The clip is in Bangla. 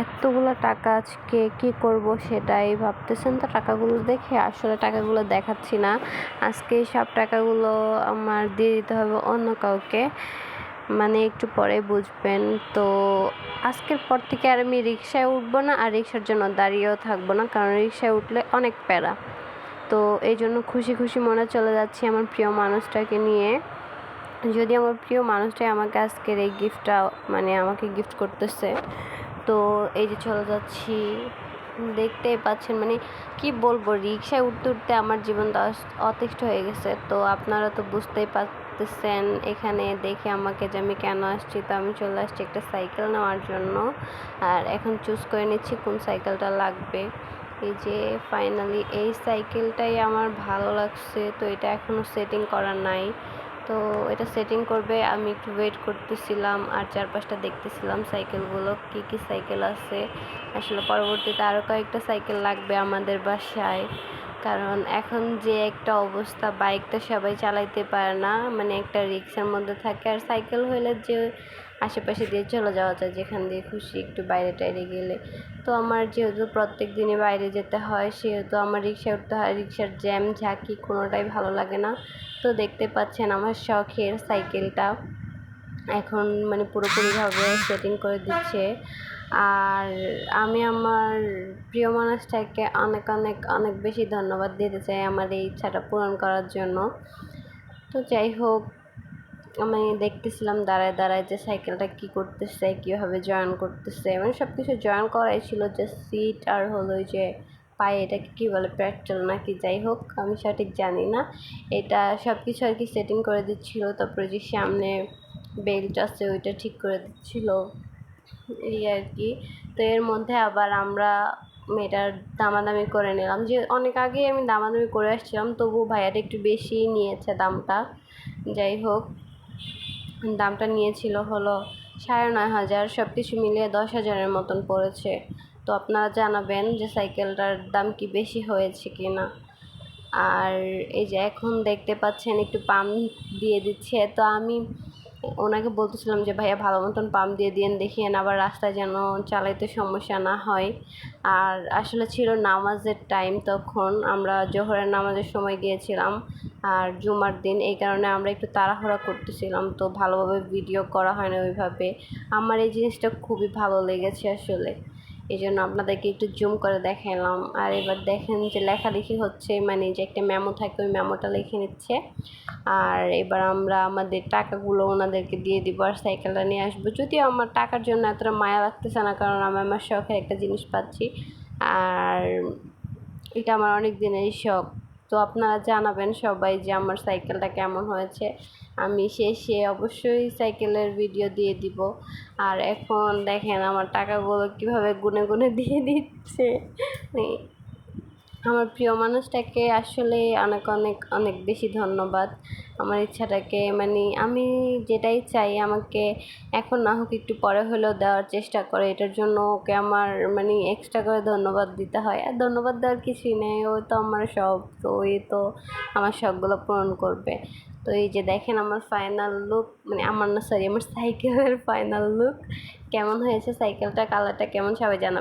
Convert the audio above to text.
এতগুলো টাকা আজকে কি করব সেটাই ভাবতেছেন তো টাকাগুলো দেখে। আসলে টাকাগুলো দেখাচ্ছি না। আজকে সব টাকাগুলো আমার দিয়ে দিতে হবে অন্য কাউকে। মানে একটু পরে বুঝবেন। তো আজকের পর থেকে আর আমি রিক্সায় উঠবো না, আর রিক্সার জন্য দাঁড়িয়েও থাকব না, কারণ রিক্সায় উঠলে অনেক প্যারা। তো এই জন্য খুশি খুশি মনে চলে যাচ্ছি আমার প্রিয় মানুষটাকে নিয়ে। যদি আমার প্রিয় মানুষটাই আমাকে আজকের এই গিফটটা মানে আমাকে গিফট করতেছে তো এই যে চলে যাচ্ছি দেখতেই পাচ্ছেন মানে কি বলব রিক্সায় উঠতে উঠতে আমার জীবনটা অতিষ্ঠ হয়ে গেছে। তো আপনারা তো বুঝতেই পারতেছেন, এখানে দেখে আমাকে যে আমি কেন আসছি, তো আমি চলে আসছি একটা সাইকেল নেওয়ার জন্য। আর এখন চুজ করে নিচ্ছি কোন সাইকেলটা লাগবে। এই যে ফাইনালি এই সাইকেলটাই আমার ভালো লাগছে, তো এটা এখনও সেটিং করা নাই। তো এটা সেটিং করবে, আমি একটু ওয়েট করতেছিলাম আর চারপাশটা দেখতেছিলাম সাইকেলগুলো কি কি সাইকেল আছে। আসলে পরবর্তীতে আরও কয়েকটা সাইকেল লাগবে আমাদের বাসায়। কারণ এখন যে একটা অবস্থা বাইক তো সবাই চালাইতে পারে না মানে একটা রিক্সার মধ্যে থাকে আর সাইকেল হইলে যে আশেপাশে দিয়ে চলে যাওয়া যায়, যেখান দিয়ে খুশি একটু বাইরে টাইরে গেলে। তো আমার যেহেতু প্রত্যেক দিনই বাইরে যেতে হয়, সেহেতু আমার রিক্সায় উঠতে হয় রিক্সার জ্যাম ঝাঁকি কোনোটাই ভালো লাগে না। তো দেখতে পাচ্ছেন আমার শখের সাইকেলটা এখন মানে পুরোপুরিভাবে সেটিং করে দিচ্ছে। আর আমি আমার প্রিয় মানুষটাকে অনেক অনেক অনেক বেশি ধন্যবাদ দিতে চাই আমার এই ইচ্ছাটা পূরণ করার জন্য। তো যাই হোক, আমি দেখতেছিলাম দাঁড়ায় দাঁড়ায় যে সাইকেলটা কী করতেছে, কীভাবে জয়েন করতেছে। মানে সব কিছু জয়েন করাই ছিল, যে সিট আর হলো যে পায়ে এটাকে কী বলে প্যাট্রোল নাকি, যাই হোক, আমি সঠিক জানি না। এটা সব কিছু আর কি সেটিং করে দিচ্ছিল, তারপরে যে সামনে বেল্ট আছে, ওইটা ঠিক করে দিচ্ছিল। এই আর কি। তো এর মধ্যে আবার আমরা মেয়েটার দামাদামি করে নিলাম। যে অনেক আগেই আমি দামাদামি করে আসছিলাম, তবু ভাইয়াটা একটু বেশিই নিয়েছে দামটা। যাই হোক, দামটা নিয়েছিল হলো সাড়ে নয় হাজার সব কিছু মিলিয়ে দশ হাজারের মতন পড়েছে। তো আপনারা জানাবেন যে সাইকেলটার দাম কি বেশি হয়েছে কি না। আর এই যে এখন দেখতে পাচ্ছেন, একটু পাম্প দিয়ে দিচ্ছে। তো আমি ওনাকে বলতেছিলাম যে, ভাইয়া ভালো মতন পাম্প দিয়ে দিন দেখিয়েন আবার রাস্তায় যেন চালাইতে সমস্যা না হয়। আর আসলে ছিল নামাজের টাইম তখন। আমরা জোহরের নামাজের সময় গিয়েছিলাম আর জুমার দিন। এই কারণে আমরা একটু তাড়াহুড়া করতেছিলাম, তো ভালোভাবে ভিডিও করা হয় না ওইভাবে। আমার এই জিনিসটা খুবই ভালো লেগেছে আসলে। এই জন্য আপনাদেরকে একটু জুম করে দেখালাম আর এবার দেখেন যে লেখালেখি হচ্ছে মানে যে একটা মেমো থাকে, ওই মেমোটা লিখে নিচ্ছে। আর এবার আমরা আমাদের টাকাগুলো ওনাদেরকে দিয়ে দিব আর সাইকেলটা নিয়ে আসব। যদিও আমার টাকার জন্য এতটা মায়া লাগতেছে না, কারণ আমি আমার শখের একটা জিনিস পাচ্ছি। আর এটা আমার অনেক দিনেরই শখ। তো আপনারা জানাবেন সবাই যে আমার সাইকেলটা কেমন হয়েছে। আমি শেষে অবশ্যই সাইকেলের ভিডিও দিয়ে দিব। আর এখন দেখেন আমার টাকাগুলো কীভাবে গুনে গুনে দিয়ে দিচ্ছে। মানে আমার প্রিয় মানুষটাকে আসলে অনেক অনেক অনেক বেশি ধন্যবাদ। আমার ইচ্ছাটাকে মানে আমি যেটাই চাই আমাকে এখন না হোক একটু পরে হলেও দেওয়ার চেষ্টা করে। এটার জন্য ওকে আমার মানে এক্সট্রা করে ধন্যবাদ দিতে হয়। আর ধন্যবাদ দেওয়ার কিছুই নেই। ও তো আমার সব তো ওই তো আমার শখগুলো পূরণ করবে। তো এই যে দেখেন আমার ফাইনাল লুক মানে আমার না সরি আমার সাইকেলের ফাইনাল লুক কেমন হয়েছে? সাইকেলটা কালারটা কেমন? সবাই জানাবে।